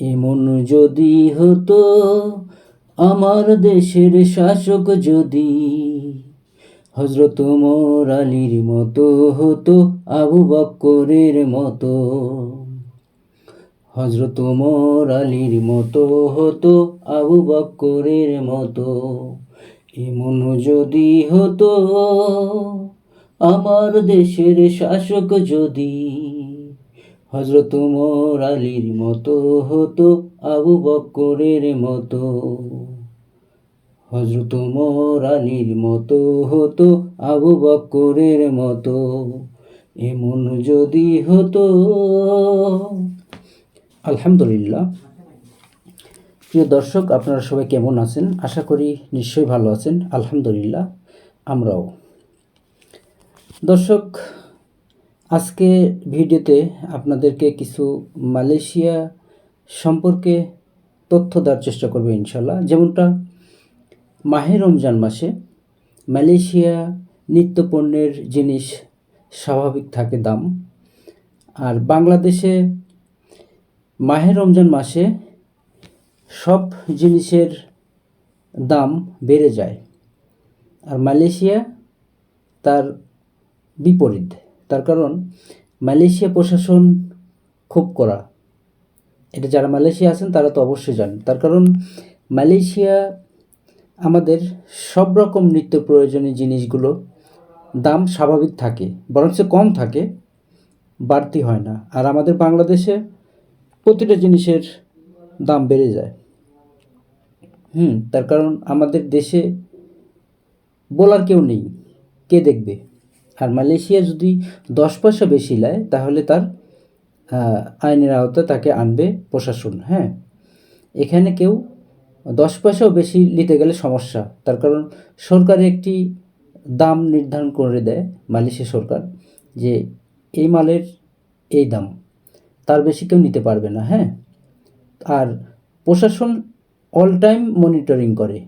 এমন যদি হতো, আমার দেশের শাসক যদি হজরত মোর আলীর মতো হতো, আবু বক্করের মতো হজরত মোর আলীর মতো হতো, আবু বক্করের মতো, এমন যদি হতো, আমার দেশের শাসক যদি হজরত মোর আলীর মতো হতো আবু বক্করের মতো। হজরত মোর আলীর মতো হতো আবু বক্করের মতো। এমন যদি হতো। আলহামদুলিল্লাহ। প্রিয় দর্শক, আপনারা সবাই কেমন আছেন? আশা করি নিশ্চয়ই ভালো আছেন। আলহামদুলিল্লাহ, আমরাও। দর্শক আজকে ভিডিওতে আপনাদেরকে কিছু মালয়েশিয়া সম্পর্কে তথ্য দেওয়ার চেষ্টা করবে ইনশাল্লাহ। যেমনটা, মাহে রমজান মাসে মালয়েশিয়া নিত্য পণ্যের জিনিস স্বাভাবিক থাকে দাম। আর বাংলাদেশে মাহে রমজান মাসে সব জিনিসের দাম বেড়ে যায়। আর মালয়েশিয়া তার বিপরীত। তার কারণ মালয়েশিয়া প্রশাসন খুব কড়া এটা যারা মালয়েশিয়া আছেন, তারা তো অবশ্যই জানেন। তার কারণ মালয়েশিয়া আমাদের সব রকম নিত্য প্রয়োজনীয় জিনিসগুলো দাম স্বাভাবিক থাকে, বরঞ্চ কম থাকে, বাড়তি হয় না। আর আমাদের বাংলাদেশে প্রতিটা জিনিসের দাম বেড়ে যায়। হুম, তার কারণ আমাদের দেশে বলার কেউ নেই। কে দেখবে? আর মালয়েশিয়া যদি দশ পয়সা বেশি নেয়, তাহলে তার আইনের আওতায় তাকে আনবে প্রশাসন হ্যাঁ? এখানে কেউ দশ পয়সাও বেশি নিতে গেলে সমস্যা। তার কারণ সরকার একটি দাম নির্ধারণ করে দেয়, মালয়েশিয়া সরকার, যে এই মালের এই দাম, তার বেশি কেউ নিতে পারবে না হ্যাঁ? আর প্রশাসন অল টাইম মনিটরিং করে।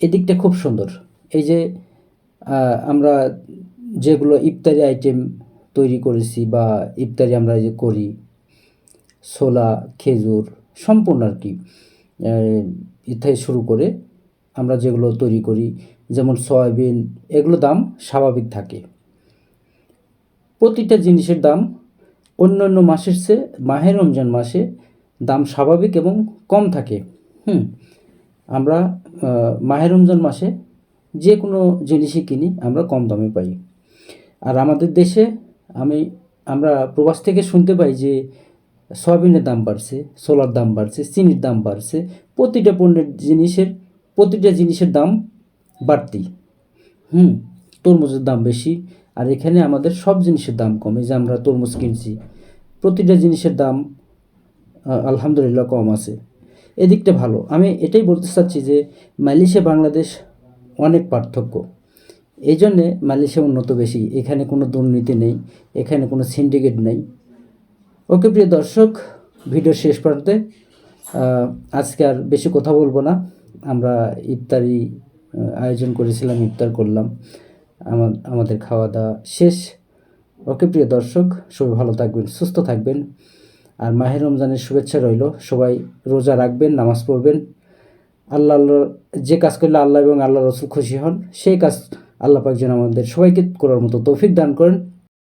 এদিকটা খুব সুন্দর। এই যে আমরা যেগুলো ইফতারি আইটেম তৈরি করেছি বা ইফতারি আমরা যে করি, ছোলা, খেজুর, সম্পূর্ণ আর কি ইত্যাদি শুরু করে আমরা যেগুলো তৈরি করি, যেমন সয়াবিন, এগুলো দাম স্বাভাবিক থাকে। প্রতিটা জিনিসের দাম অন্য অন্য মাসের চেয়ে মাহে রমজান মাসে দাম স্বাভাবিক এবং কম থাকে। হুম, আমরা মাহে রমজান মাসে যে কোনো জিনিসই কিনি, আমরা কম দামে পাই। আর আমাদের দেশে আমি, আমরা প্রবাস থেকে শুনতে পাই যে সয়াবিনের দাম বাড়ছে, সোলার দাম বাড়ছে, চিনির দাম বাড়ছে, প্রতিটা পণ্যের জিনিসের, প্রতিটা জিনিসের দাম বাড়তি হুম, তরমুজের দাম বেশি আর এখানে আমাদের সব জিনিসের দাম কমে। যে আমরা তরমুজ কিনছি, প্রতিটা জিনিসের দাম আলহামদুলিল্লাহ কম আছে। এদিকটা ভালো। আমি এটাই বলতে চাচ্ছি যে মালয়েশিয়া, বাংলাদেশ অনেক পার্থক্য। এই জন্যে মালয়েশিয়া উন্নত বেশি। এখানে কোনো দুর্নীতি নেই, এখানে কোনো সিন্ডিকেট নেই। ওকে, প্রিয় দর্শক, ভিডিও শেষ প্রান্তে আজকে আর বেশি কথা বলব না। আমরা ইফতারি আয়োজন করেছিলাম, ইফতার করলাম। আমা- আমাদের খাওয়া দাওয়া শেষ। ওকে, প্রিয় দর্শক, সবাই ভালো থাকবেন, সুস্থ থাকবেন। আর মাহের রমজানের শুভেচ্ছা রইল। সবাই রোজা রাখবেন, নামাজ পড়বেন। আল্লাহ আল্লাহ, যে কাজ করলে আল্লাহ এবং আল্লাহ রসুল খুশি হন, সেই কাজ আল্লাহ পাক যেন আমাদের সবাইকে করার মতো তৌফিক দান করেন।